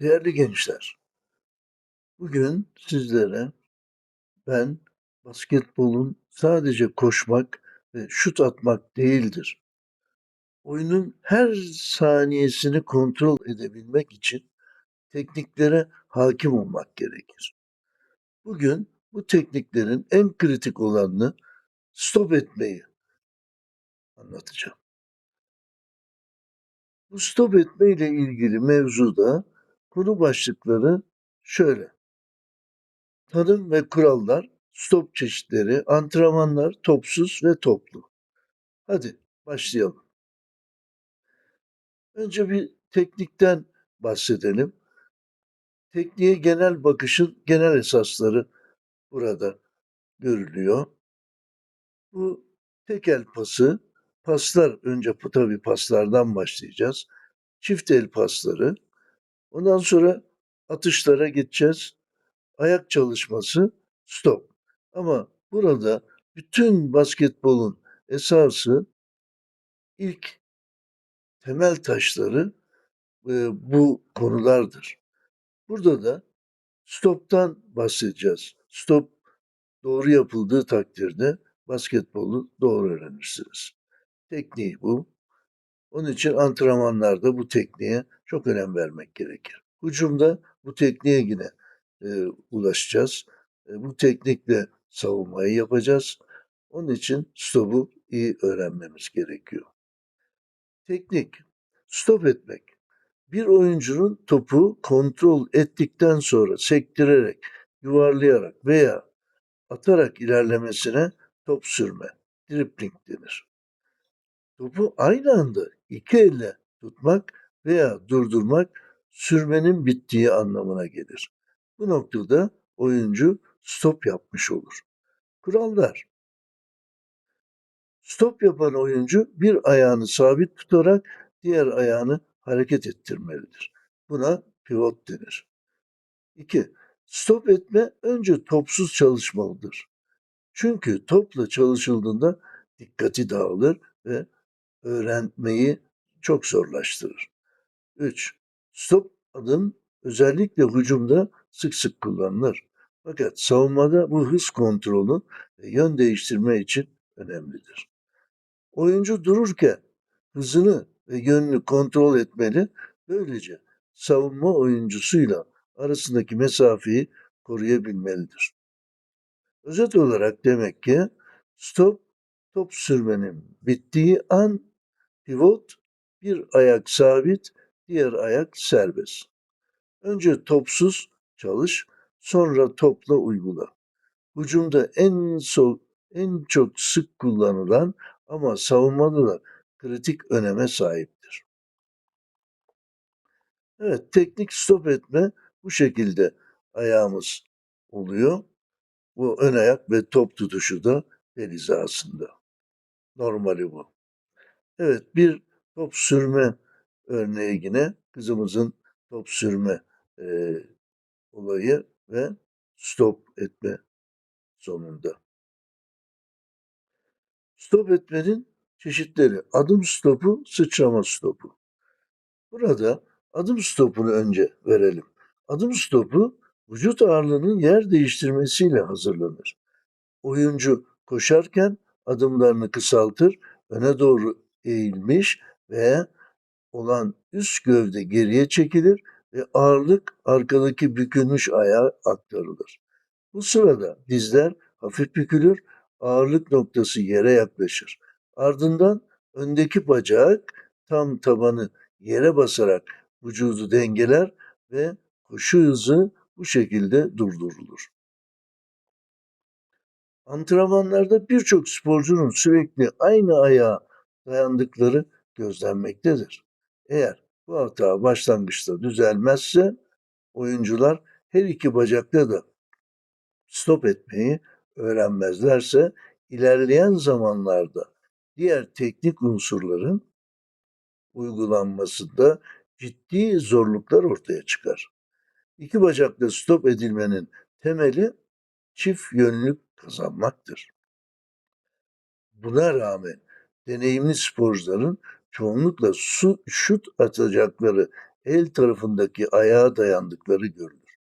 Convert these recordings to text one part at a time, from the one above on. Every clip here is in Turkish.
Değerli gençler, bugün sizlere ben basketbolun sadece koşmak ve şut atmak değildir. Oyunun her saniyesini kontrol edebilmek için tekniklere hakim olmak gerekir. Bugün bu tekniklerin en kritik olanını stop etmeyi anlatacağım. Bu stop etme ile ilgili mevzuda konu başlıkları şöyle. Tanım ve kurallar, stop çeşitleri, antrenmanlar, topsuz ve toplu. Hadi başlayalım. Önce bir teknikten bahsedelim. Tekniğe genel bakışın genel esasları burada görülüyor. Bu tek el pası, paslar önce tabii paslardan başlayacağız. Çift el pasları. Ondan sonra atışlara geçeceğiz. Ayak çalışması stop. Ama burada bütün basketbolun esası ilk temel taşları e, bu konulardır. Burada da stoptan bahsedeceğiz. Stop doğru yapıldığı takdirde basketbolu doğru öğrenirsiniz. Tekniği bu. Onun için antrenmanlarda bu tekniğe çok önem vermek gerekir. Hücumda bu tekniğe yine e, ulaşacağız. E, bu teknikle savunmayı yapacağız. Onun için stopu iyi öğrenmemiz gerekiyor. Teknik, stop etmek. Bir oyuncunun topu kontrol ettikten sonra sektirerek, yuvarlayarak veya atarak ilerlemesine top sürme, dribbling denir. Topu aynı anda iki elle tutmak veya durdurmak sürmenin bittiği anlamına gelir. Bu noktada oyuncu stop yapmış olur. Kurallar Stop yapan oyuncu bir ayağını sabit tutarak diğer ayağını hareket ettirmelidir. Buna pivot denir. 2. Stop etme önce topsuz çalışmalıdır. Çünkü topla çalışıldığında dikkati dağılır ve öğrenmeyi çok zorlaştırır. 3. Stop adım özellikle hücumda sık sık kullanılır. Fakat savunmada bu hız kontrolü ve yön değiştirme için önemlidir. Oyuncu dururken hızını ve yönünü kontrol etmeli. Böylece savunma oyuncusuyla arasındaki mesafeyi koruyabilmelidir. Özet olarak demek ki stop top sürmenin bittiği an pivot bir ayak sabit, diğer ayak serbest. Önce topsuz çalış, sonra topla uygula. Hücumda en so en çok sık kullanılan ama savunmada da kritik öneme sahiptir. Evet, teknik stop etme bu şekilde ayağımız oluyor. Bu ön ayak ve top tutuşu da el hizasında. Normali bu. Evet, bir top sürme örneği yine kızımızın top sürme e, olayı ve stop etme sonunda. Stop etmenin çeşitleri. Adım stopu, sıçrama stopu. Burada adım stopunu önce verelim. Adım stopu vücut ağırlığının yer değiştirmesiyle hazırlanır. Oyuncu koşarken adımlarını kısaltır, öne doğru eğilmiş ve olan üst gövde geriye çekilir ve ağırlık arkadaki bükülmüş ayağa aktarılır. Bu sırada dizler hafif bükülür ağırlık noktası yere yaklaşır. Ardından öndeki bacak tam tabanı yere basarak vücudu dengeler ve koşu hızı bu şekilde durdurulur. Antrenmanlarda birçok sporcunun sürekli aynı ayağa dayandıkları gözlenmektedir. Eğer bu hata başlangıçta düzelmezse oyuncular her iki bacakta da stop etmeyi öğrenmezlerse ilerleyen zamanlarda diğer teknik unsurların uygulanmasında ciddi zorluklar ortaya çıkar. İki bacakla stop edilmenin temeli çift yönlük kazanmaktır. Buna rağmen deneyimli sporcuların çoğunlukla su şut atacakları el tarafındaki ayağa dayandıkları görülür.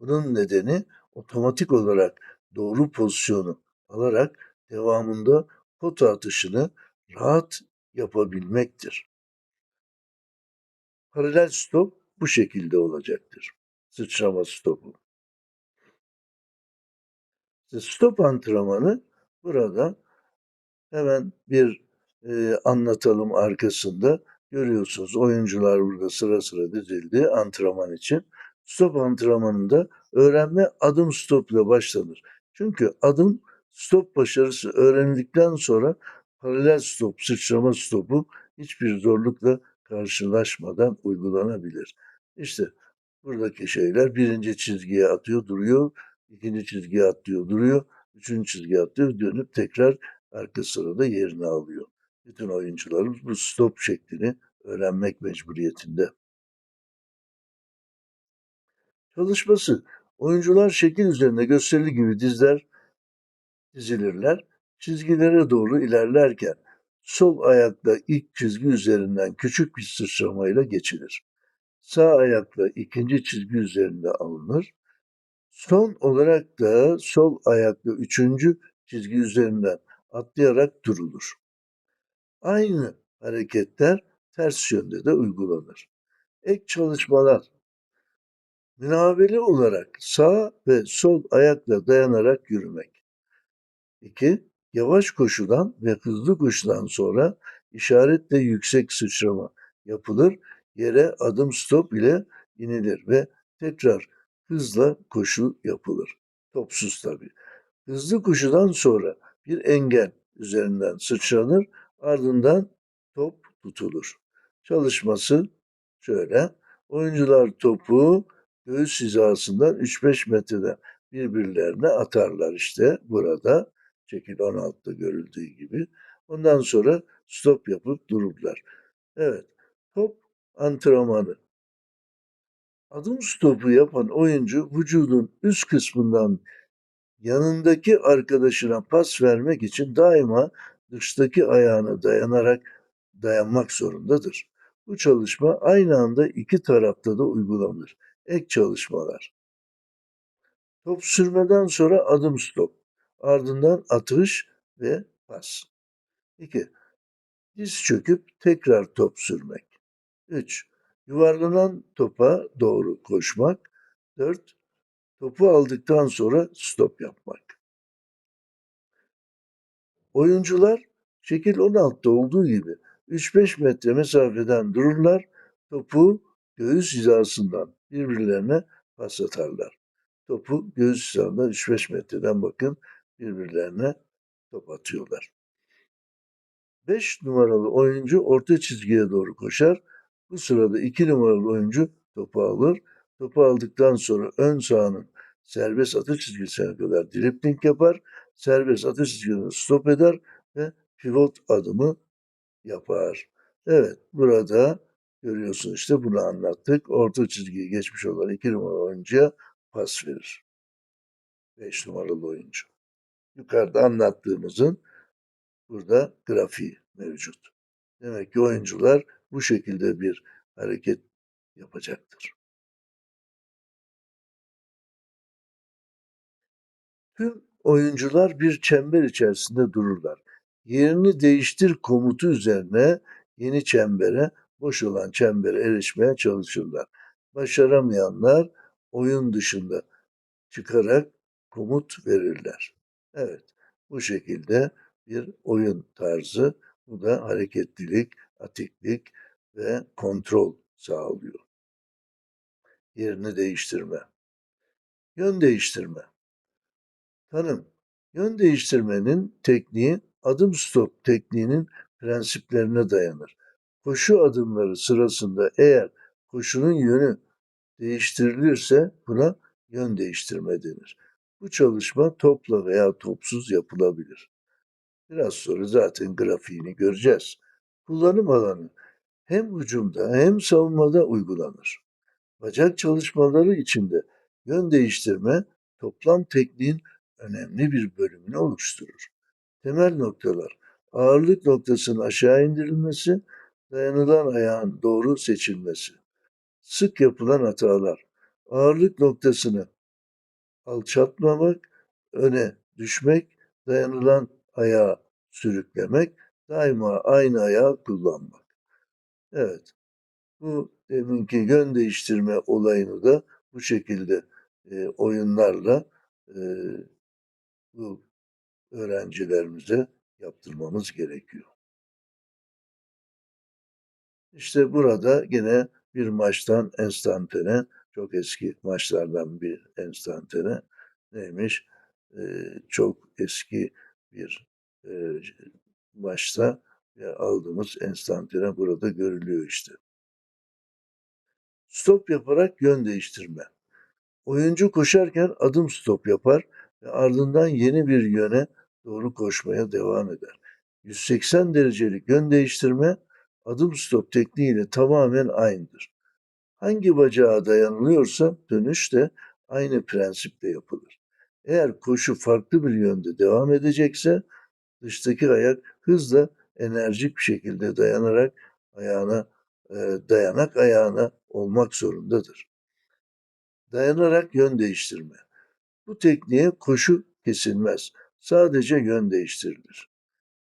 Bunun nedeni otomatik olarak doğru pozisyonu alarak devamında pota atışını rahat yapabilmektir. Paralel stop bu şekilde olacaktır. Sıçrama stopu. Stop antrenmanı burada hemen bir e, anlatalım arkasında. Görüyorsunuz oyuncular burada sıra sıra dizildi antrenman için. Stop antrenmanında öğrenme adım stop ile başlanır. Çünkü adım stop başarısı öğrenildikten sonra paralel stop, sıçrama stopu hiçbir zorlukla karşılaşmadan uygulanabilir. İşte buradaki şeyler birinci çizgiye atıyor duruyor, ikinci çizgiye atlıyor duruyor, üçüncü çizgiye atlıyor dönüp tekrar arka sırada yerini alıyor. Bütün oyuncularımız bu stop şeklini öğrenmek mecburiyetinde. Çalışması. Oyuncular şekil üzerinde gösterili gibi dizler dizilirler. Çizgilere doğru ilerlerken sol ayakla ilk çizgi üzerinden küçük bir sıçramayla geçilir. Sağ ayakla ikinci çizgi üzerinde alınır. Son olarak da sol ayakla üçüncü çizgi üzerinden atlayarak durulur. Aynı hareketler ters yönde de uygulanır. Ek çalışmalar münaveli olarak sağ ve sol ayakla dayanarak yürümek. 2. Yavaş koşudan ve hızlı koşudan sonra işaretle yüksek sıçrama yapılır. Yere adım stop ile inilir ve tekrar hızla koşu yapılır. Topsuz tabii. Hızlı koşudan sonra bir engel üzerinden sıçranır, ardından top tutulur. Çalışması şöyle. Oyuncular topu göğüs hizasından 3-5 metreden birbirlerine atarlar işte burada. Şekil 16'da görüldüğü gibi. Ondan sonra stop yapıp dururlar. Evet, top antrenmanı. Adım stopu yapan oyuncu vücudun üst kısmından yanındaki arkadaşına pas vermek için daima dıştaki ayağına dayanarak dayanmak zorundadır. Bu çalışma aynı anda iki tarafta da uygulanır. Ek çalışmalar. Top sürmeden sonra adım stop. Ardından atış ve pas. 2. Diz çöküp tekrar top sürmek. 3. Yuvarlanan topa doğru koşmak. 4. Topu aldıktan sonra stop yapmak. Oyuncular şekil 16'da olduğu gibi 3-5 metre mesafeden dururlar, topu göğüs hizasından birbirlerine pas atarlar. Topu göğüs hizasından 3-5 metreden bakın birbirlerine top atıyorlar. 5 numaralı oyuncu orta çizgiye doğru koşar. Bu sırada 2 numaralı oyuncu topu alır. Topu aldıktan sonra ön sahanın serbest atış çizgisine kadar dripling yapar. Serbest atış çizgisini stop eder ve pivot adımı yapar. Evet burada görüyorsun işte bunu anlattık. Orta çizgiyi geçmiş olan 2 numaralı oyuncuya pas verir. 5 numaralı oyuncu. Yukarıda anlattığımızın burada grafiği mevcut. Demek ki oyuncular bu şekilde bir hareket yapacaktır. Tüm oyuncular bir çember içerisinde dururlar. Yerini değiştir komutu üzerine yeni çembere, boş olan çembere erişmeye çalışırlar. Başaramayanlar oyun dışında çıkarak komut verirler. Evet, bu şekilde bir oyun tarzı. Bu da hareketlilik, atiklik ve kontrol sağlıyor. Yerini değiştirme. Yön değiştirme. Tanım. Yön değiştirmenin tekniği adım stop tekniğinin prensiplerine dayanır. Koşu adımları sırasında eğer koşunun yönü değiştirilirse buna yön değiştirme denir. Bu çalışma topla veya topsuz yapılabilir. Biraz sonra zaten grafiğini göreceğiz. Kullanım alanı hem hücumda hem savunmada uygulanır. Bacak çalışmaları içinde yön değiştirme toplam tekniğin önemli bir bölümünü oluşturur. Temel noktalar ağırlık noktasının aşağı indirilmesi, dayanılan ayağın doğru seçilmesi. sık yapılan hatalar. Ağırlık noktasını alçaltmamak, öne düşmek, dayanılan ayağı sürüklemek, daima aynı ayağı kullanmak. Evet, bu deminki yön değiştirme olayını da bu şekilde e, oyunlarla e, bu öğrencilerimize yaptırmamız gerekiyor. İşte burada yine bir maçtan enstantane, çok eski maçlardan bir enstantane neymiş? Ee, çok eski bir e, maçta aldığımız enstantane burada görülüyor işte. Stop yaparak yön değiştirme. Oyuncu koşarken adım stop yapar ve ardından yeni bir yöne doğru koşmaya devam eder. 180 derecelik yön değiştirme adım stop tekniğiyle tamamen aynıdır. Hangi bacağa dayanılıyorsa dönüş de aynı prensiple yapılır. Eğer koşu farklı bir yönde devam edecekse dıştaki ayak hızla enerjik bir şekilde dayanarak ayağına e, dayanak ayağına olmak zorundadır. Dayanarak yön değiştirme. Bu tekniğe koşu kesilmez. Sadece yön değiştirilir.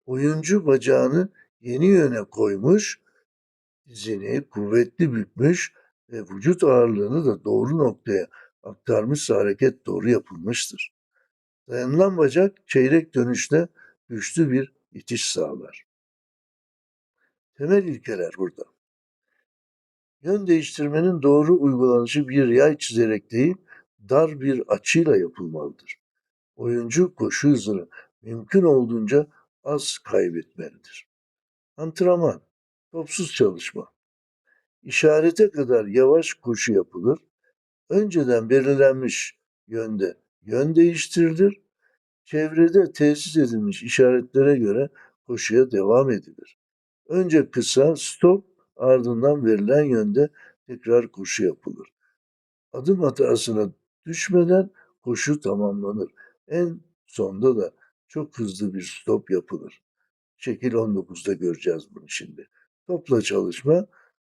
Oyuncu bacağını yeni yöne koymuş, dizini kuvvetli bükmüş ve vücut ağırlığını da doğru noktaya aktarmışsa hareket doğru yapılmıştır. Dayanılan bacak çeyrek dönüşte güçlü bir itiş sağlar. Temel ilkeler burada. Yön değiştirmenin doğru uygulanışı bir yay çizerek değil, dar bir açıyla yapılmalıdır. Oyuncu koşu hızını mümkün olduğunca az kaybetmelidir. Antrenman, topsuz çalışma. İşarete kadar yavaş koşu yapılır. Önceden belirlenmiş yönde yön değiştirilir. Çevrede tesis edilmiş işaretlere göre koşuya devam edilir. Önce kısa stop ardından verilen yönde tekrar koşu yapılır. Adım hatasına düşmeden koşu tamamlanır. En sonda da çok hızlı bir stop yapılır. Şekil 19'da göreceğiz bunu şimdi. Topla çalışma.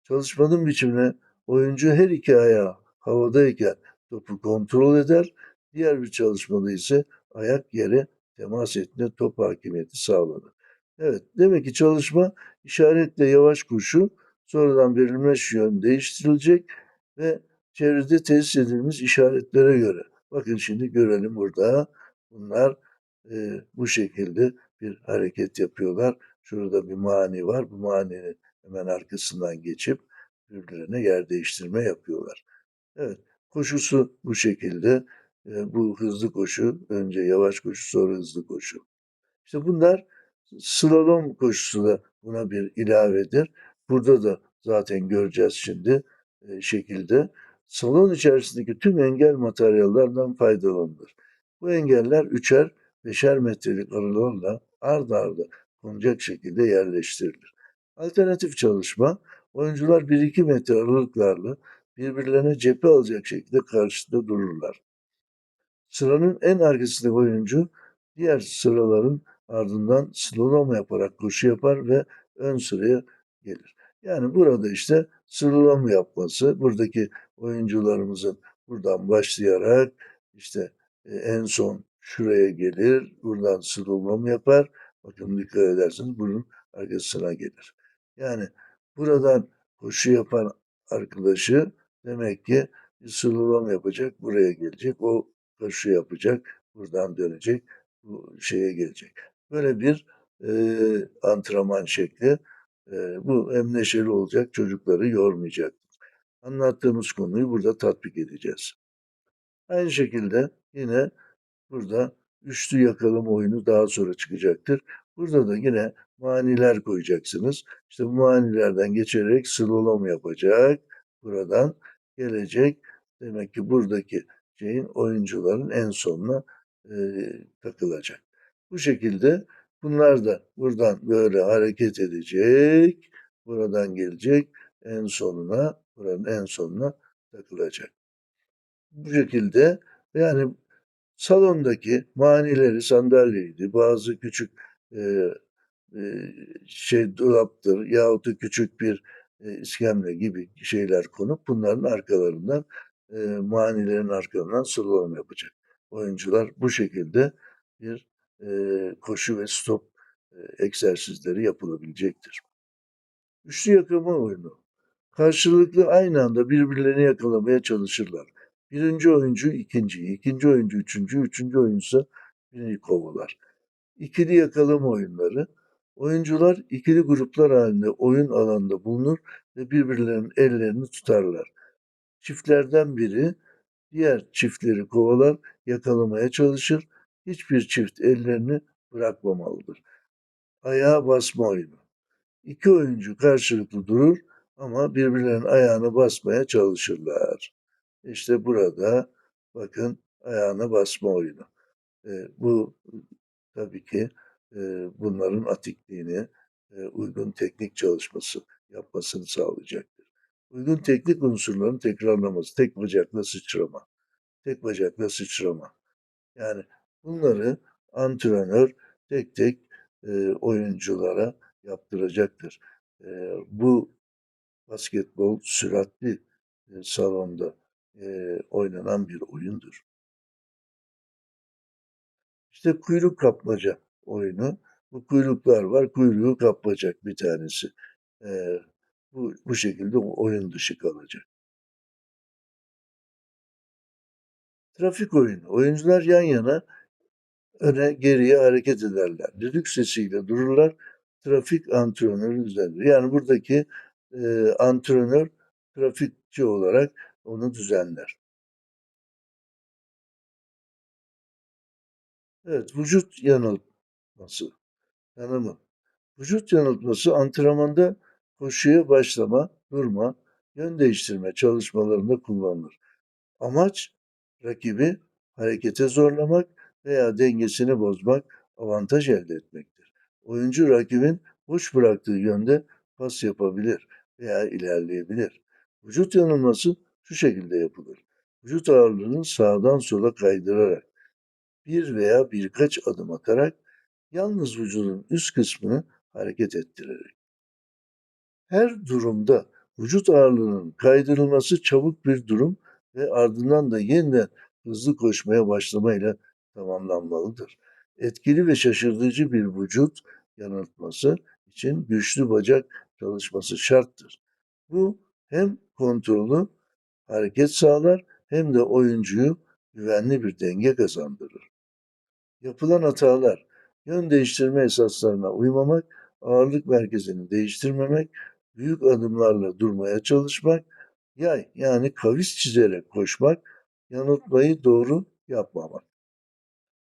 Çalışmanın biçimine oyuncu her iki ayağı havadayken topu kontrol eder. Diğer bir çalışmada ise ayak yere temas ettiğinde top hakimiyeti sağlanır. Evet, demek ki çalışma işaretle yavaş koşu, sonradan verilmiş yön değiştirilecek ve çevrede tesis edilmiş işaretlere göre. Bakın şimdi görelim burada. Bunlar e, bu şekilde bir hareket yapıyorlar. Şurada bir mani var. Bu maninin hemen arkasından geçip birbirlerine yer değiştirme yapıyorlar. Evet, koşusu bu şekilde. E, bu hızlı koşu, önce yavaş koşu, sonra hızlı koşu. İşte bunlar slalom koşusu da buna bir ilavedir. Burada da zaten göreceğiz şimdi e, şekilde. Salon içerisindeki tüm engel materyallerden faydalanılır. Bu engeller üçer, beşer metrelik aralarla ard arda konacak şekilde yerleştirilir. Alternatif çalışma, oyuncular 1-2 metre aralıklarla birbirlerine cephe alacak şekilde karşısında dururlar. Sıranın en arkasındaki oyuncu diğer sıraların ardından slalom yaparak koşu yapar ve ön sıraya gelir. Yani burada işte slalom yapması, buradaki oyuncularımızın buradan başlayarak işte e, en son şuraya gelir, buradan slalom yapar. Bakın dikkat ederseniz bunun arkasına gelir. Yani buradan koşu yapan arkadaşı demek ki bir slalom yapacak, buraya gelecek. O koşu yapacak, buradan dönecek, bu şeye gelecek. Böyle bir e, antrenman şekli. Bu hem neşeli olacak, çocukları yormayacak. Anlattığımız konuyu burada tatbik edeceğiz. Aynı şekilde yine burada üçlü yakalım oyunu daha sonra çıkacaktır. Burada da yine maniler koyacaksınız. İşte bu manilerden geçerek slalom yapacak. Buradan gelecek. Demek ki buradaki şeyin oyuncuların en sonuna e, takılacak. Bu şekilde bunlar da buradan böyle hareket edecek. Buradan gelecek en sonuna, buranın en sonuna takılacak. Bu şekilde yani salondaki manileri sandalyeydi, bazı küçük e, e, şey dolaptır yahut da küçük bir e, iskemle gibi şeyler konup bunların arkalarından e, manilerin arkalarından slalom yapacak. Oyuncular bu şekilde bir koşu ve stop egzersizleri yapılabilecektir. Üçlü yakalama oyunu. Karşılıklı aynı anda birbirlerini yakalamaya çalışırlar. Birinci oyuncu ikinciyi, ikinci oyuncu üçüncü, üçüncü oyuncu birini kovalar. İkili yakalama oyunları. Oyuncular ikili gruplar halinde oyun alanında bulunur ve birbirlerinin ellerini tutarlar. Çiftlerden biri diğer çiftleri kovalar, yakalamaya çalışır. Hiçbir çift ellerini bırakmamalıdır. Ayağa basma oyunu. İki oyuncu karşılıklı durur ama birbirlerinin ayağını basmaya çalışırlar. İşte burada bakın ayağına basma oyunu. E, bu tabii ki e, bunların atikliğini, e, uygun teknik çalışması yapmasını sağlayacaktır. Uygun teknik unsurların tekrarlaması, tek bacakla sıçrama, tek bacakla sıçrama. Yani bunları antrenör tek tek e, oyunculara yaptıracaktır. E, bu basketbol süratli e, salonda e, oynanan bir oyundur. İşte kuyruk kapmaca oyunu. Bu kuyruklar var. Kuyruğu kapacak bir tanesi. E, bu, bu şekilde oyun dışı kalacak. Trafik oyunu. Oyuncular yan yana öne geriye hareket ederler. Düdük sesiyle dururlar. Trafik antrenörü düzenler. Yani buradaki e, antrenör trafikçi olarak onu düzenler. Evet, vücut yanıltması, tanımı. Vücut yanıltması antrenmanda koşuya başlama, durma, yön değiştirme çalışmalarında kullanılır. Amaç rakibi harekete zorlamak veya dengesini bozmak, avantaj elde etmektir. Oyuncu rakibin boş bıraktığı yönde pas yapabilir veya ilerleyebilir. Vücut yanılması şu şekilde yapılır. Vücut ağırlığını sağdan sola kaydırarak bir veya birkaç adım atarak yalnız vücudun üst kısmını hareket ettirerek. Her durumda vücut ağırlığının kaydırılması çabuk bir durum ve ardından da yeniden hızlı koşmaya başlamayla tamamlanmalıdır. Etkili ve şaşırtıcı bir vücut yanıltması için güçlü bacak çalışması şarttır. Bu hem kontrolü hareket sağlar hem de oyuncuyu güvenli bir denge kazandırır. Yapılan hatalar, yön değiştirme esaslarına uymamak, ağırlık merkezini değiştirmemek, büyük adımlarla durmaya çalışmak, yay yani kavis çizerek koşmak, yanıltmayı doğru yapmamak.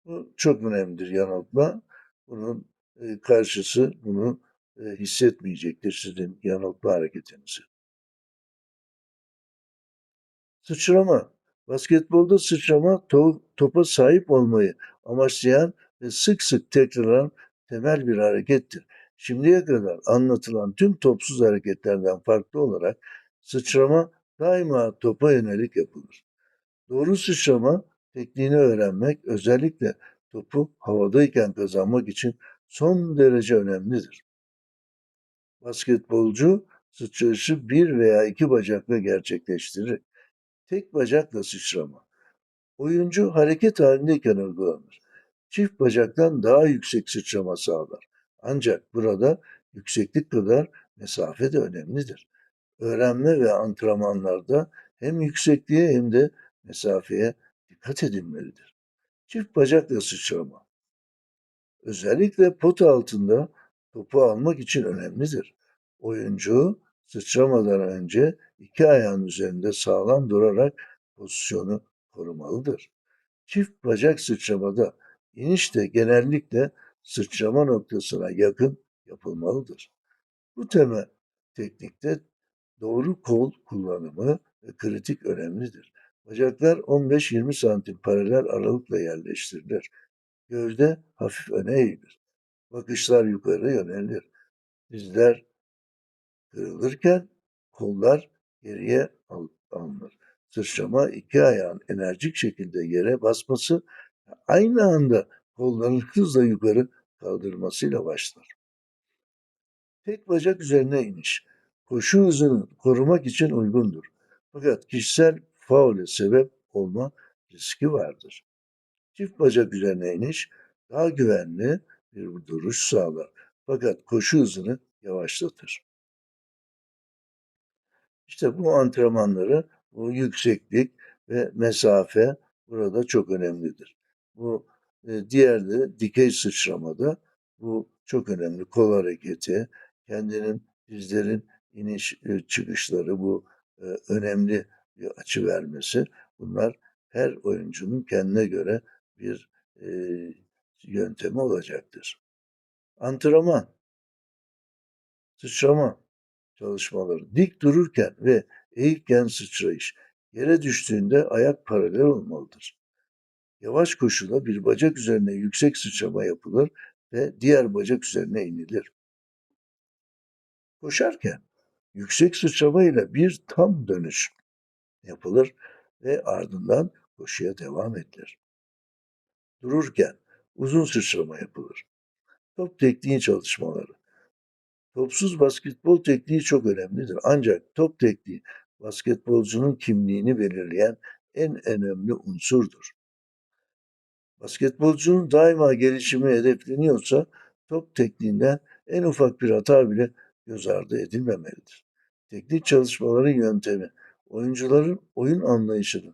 Bu çok önemlidir yanıltma. Bunun e, karşısı bunu e, hissetmeyecektir sizin yanıltma hareketinizi. Sıçrama. Basketbolda sıçrama to topa sahip olmayı amaçlayan ve sık sık tekrarlanan temel bir harekettir. Şimdiye kadar anlatılan tüm topsuz hareketlerden farklı olarak sıçrama daima topa yönelik yapılır. Doğru sıçrama tekniğini öğrenmek özellikle topu havadayken kazanmak için son derece önemlidir. Basketbolcu sıçrayışı bir veya iki bacakla gerçekleştirir. Tek bacakla sıçrama. Oyuncu hareket halindeyken uygulanır. Çift bacaktan daha yüksek sıçrama sağlar. Ancak burada yükseklik kadar mesafe de önemlidir. Öğrenme ve antrenmanlarda hem yüksekliğe hem de mesafeye dikkat edilmelidir. Çift bacakla sıçrama. Özellikle pot altında topu almak için önemlidir. Oyuncu sıçramadan önce iki ayağın üzerinde sağlam durarak pozisyonu korumalıdır. Çift bacak sıçramada iniş de genellikle sıçrama noktasına yakın yapılmalıdır. Bu temel teknikte doğru kol kullanımı kritik önemlidir. Bacaklar 15-20 santim paralel aralıkla yerleştirilir. Gövde hafif öne eğilir. Bakışlar yukarı yönelir. Dizler kırılırken kollar geriye alınır. Sıçrama iki ayağın enerjik şekilde yere basması aynı anda kolların hızla yukarı kaldırmasıyla başlar. Tek bacak üzerine iniş. koşu hızını korumak için uygundur. Fakat kişisel faule sebep olma riski vardır. Çift bacak üzerine iniş daha güvenli bir duruş sağlar. Fakat koşu hızını yavaşlatır. İşte bu antrenmanları, bu yükseklik ve mesafe burada çok önemlidir. Bu e, diğer de dikey sıçramada bu çok önemli. Kol hareketi, kendinin dizlerin iniş e, çıkışları bu e, önemli açı vermesi. Bunlar her oyuncunun kendine göre bir e, yöntemi olacaktır. Antrenman, sıçrama çalışmaları dik dururken ve eğikken sıçrayış, yere düştüğünde ayak paralel olmalıdır. Yavaş koşuda bir bacak üzerine yüksek sıçrama yapılır ve diğer bacak üzerine inilir. Koşarken yüksek sıçrama ile bir tam dönüş yapılır ve ardından koşuya devam edilir. Dururken uzun sıçrama yapılır. Top tekniği çalışmaları. Topsuz basketbol tekniği çok önemlidir. Ancak top tekniği basketbolcunun kimliğini belirleyen en önemli unsurdur. Basketbolcunun daima gelişimi hedefleniyorsa top tekniğinden en ufak bir hata bile göz ardı edilmemelidir. Teknik çalışmaların yöntemi, oyuncuların oyun anlayışının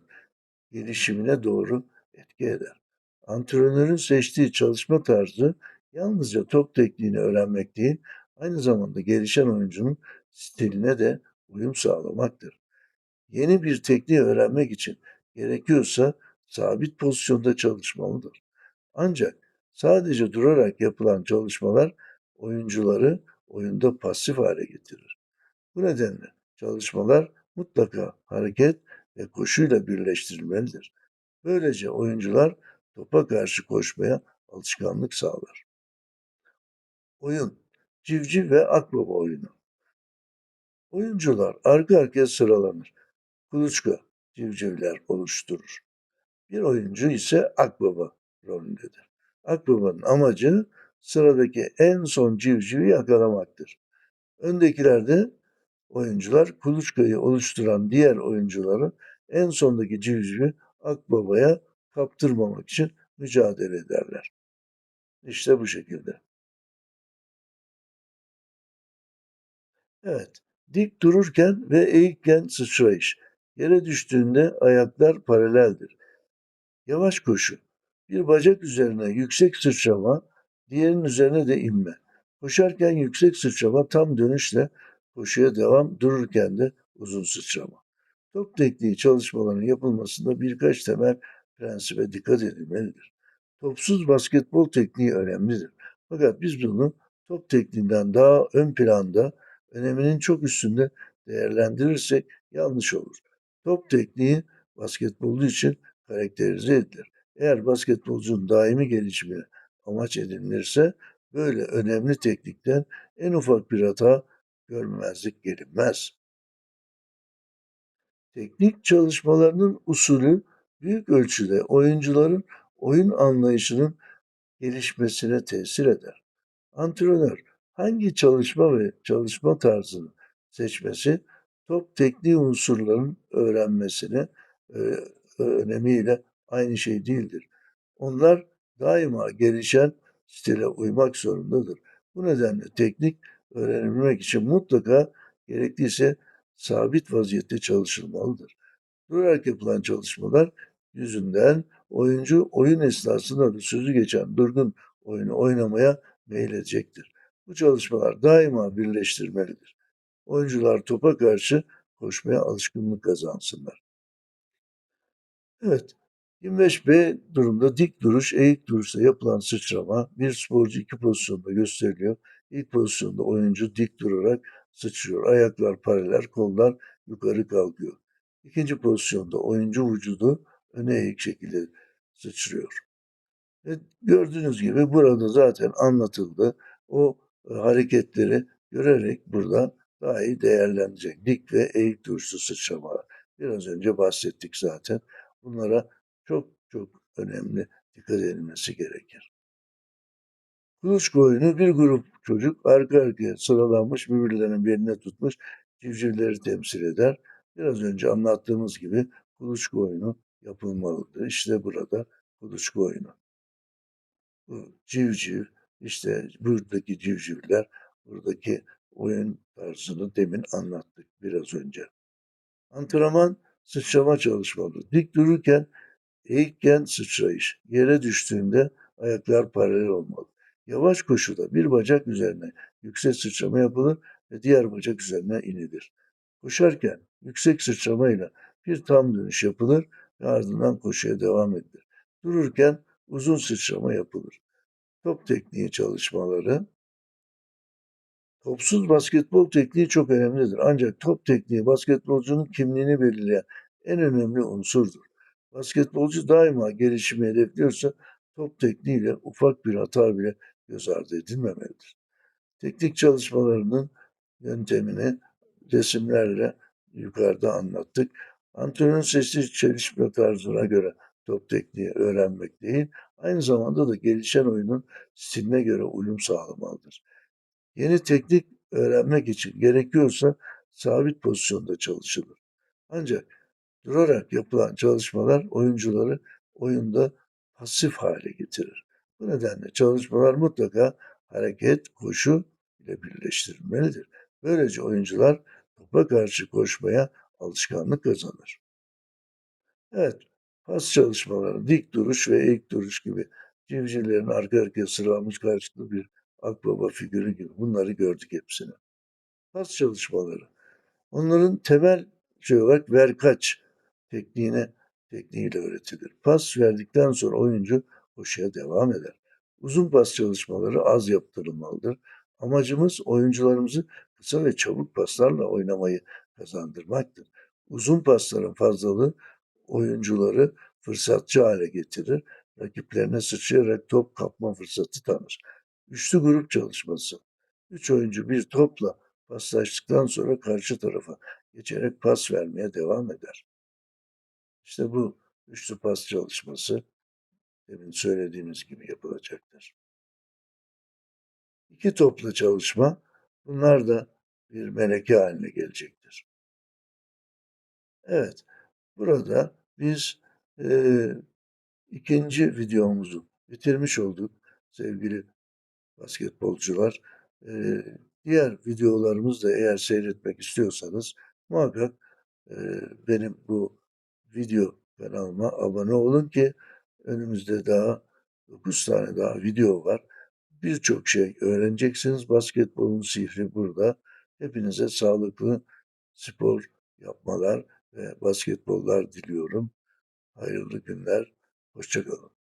gelişimine doğru etki eder. Antrenörün seçtiği çalışma tarzı yalnızca top tekniğini öğrenmek değil, aynı zamanda gelişen oyuncunun stiline de uyum sağlamaktır. Yeni bir tekniği öğrenmek için gerekiyorsa sabit pozisyonda çalışmalıdır. Ancak sadece durarak yapılan çalışmalar oyuncuları oyunda pasif hale getirir. Bu nedenle çalışmalar mutlaka hareket ve koşuyla birleştirilmelidir. Böylece oyuncular topa karşı koşmaya alışkanlık sağlar. Oyun, civciv ve akbaba oyunu. Oyuncular arka arkaya sıralanır. Kuluçka civcivler oluşturur. Bir oyuncu ise akbaba rolündedir. Akbabanın amacı sıradaki en son civcivi yakalamaktır. Öndekilerde oyuncular kuluçkayı oluşturan diğer oyuncuları en sondaki civcivi akbabaya kaptırmamak için mücadele ederler. İşte bu şekilde. Evet, dik dururken ve eğikken sıçrayış. Yere düştüğünde ayaklar paraleldir. Yavaş koşu. Bir bacak üzerine yüksek sıçrama, diğerinin üzerine de inme. Koşarken yüksek sıçrama tam dönüşle koşuya devam, dururken de uzun sıçrama. Top tekniği çalışmalarının yapılmasında birkaç temel prensibe dikkat edilmelidir. Topsuz basketbol tekniği önemlidir. Fakat biz bunu top tekniğinden daha ön planda, öneminin çok üstünde değerlendirirsek yanlış olur. Top tekniği basketbolcu için karakterize edilir. Eğer basketbolcunun daimi gelişimi amaç edinilirse böyle önemli teknikten en ufak bir hata görmezlik gelinmez. Teknik çalışmalarının usulü büyük ölçüde oyuncuların oyun anlayışının gelişmesine tesir eder. Antrenör hangi çalışma ve çalışma tarzını seçmesi top tekniği unsurların öğrenmesine e, önemiyle aynı şey değildir. Onlar daima gelişen stile uymak zorundadır. Bu nedenle teknik öğrenilmek için mutlaka gerekliyse sabit vaziyette çalışılmalıdır. Durarak yapılan çalışmalar yüzünden oyuncu oyun esnasında da sözü geçen durgun oyunu oynamaya meyledecektir. Bu çalışmalar daima birleştirmelidir. Oyuncular topa karşı koşmaya alışkınlık kazansınlar. Evet, 25B durumda dik duruş, eğik duruşta yapılan sıçrama bir sporcu iki pozisyonda gösteriliyor. İlk pozisyonda oyuncu dik durarak sıçrıyor. Ayaklar paralel, kollar yukarı kalkıyor. İkinci pozisyonda oyuncu vücudu öne eğik şekilde sıçrıyor. Ve gördüğünüz gibi burada zaten anlatıldı. O e, hareketleri görerek buradan daha iyi değerlendirecek. Dik ve eğik duruşlu sıçramalar. Biraz önce bahsettik zaten. Bunlara çok çok önemli dikkat edilmesi gerekir. Kuluçka oyunu bir grup çocuk arka arkaya sıralanmış birbirlerinin beline tutmuş civcivleri temsil eder. Biraz önce anlattığımız gibi kuluçka oyunu yapılmalıdır. İşte burada kuluçka oyunu. Bu civciv, işte buradaki civcivler, buradaki oyun tarzını demin anlattık biraz önce. Antrenman sıçrama çalışmaları. Dik dururken, eğikken sıçrayış. Yere düştüğünde ayaklar paralel olmalı. Yavaş koşuda bir bacak üzerine yüksek sıçrama yapılır ve diğer bacak üzerine inilir. Koşarken yüksek sıçramayla bir tam dönüş yapılır ve ardından koşuya devam edilir. Dururken uzun sıçrama yapılır. Top tekniği çalışmaları. Topsuz basketbol tekniği çok önemlidir. Ancak top tekniği basketbolcunun kimliğini belirleyen en önemli unsurdur. Basketbolcu daima gelişimi hedefliyorsa top tekniğiyle ufak bir hata bile göz ardı edilmemelidir. Teknik çalışmalarının yöntemini resimlerle yukarıda anlattık. Antrenörün seçtiği çalışma tarzına göre top tekniği öğrenmek değil, aynı zamanda da gelişen oyunun stiline göre uyum sağlamalıdır. Yeni teknik öğrenmek için gerekiyorsa sabit pozisyonda çalışılır. Ancak durarak yapılan çalışmalar oyuncuları oyunda pasif hale getirir. Bu nedenle çalışmalar mutlaka hareket, koşu ile birleştirilmelidir. Böylece oyuncular topa karşı koşmaya alışkanlık kazanır. Evet, pas çalışmaları, dik duruş ve eğik duruş gibi civcivlerin arka arkaya sıralanmış karşılıklı bir akbaba figürü gibi bunları gördük hepsini. Pas çalışmaları. Onların temel şey olarak verkaç tekniğine tekniğiyle öğretilir. Pas verdikten sonra oyuncu koşuya devam eder. Uzun pas çalışmaları az yaptırılmalıdır. Amacımız oyuncularımızı kısa ve çabuk paslarla oynamayı kazandırmaktır. Uzun pasların fazlalığı oyuncuları fırsatçı hale getirir. Rakiplerine sıçrayarak top kapma fırsatı tanır. Üçlü grup çalışması. Üç oyuncu bir topla paslaştıktan sonra karşı tarafa geçerek pas vermeye devam eder. İşte bu üçlü pas çalışması demin söylediğimiz gibi yapılacaktır. İki toplu çalışma bunlar da bir meleke haline gelecektir. Evet, burada biz e, ikinci videomuzu bitirmiş olduk sevgili basketbolcular. E, diğer videolarımızı da eğer seyretmek istiyorsanız muhakkak e, benim bu video kanalıma abone olun ki önümüzde daha 9 tane daha video var. Birçok şey öğreneceksiniz. Basketbolun sihri burada. Hepinize sağlıklı spor yapmalar ve basketbollar diliyorum. Hayırlı günler. Hoşçakalın.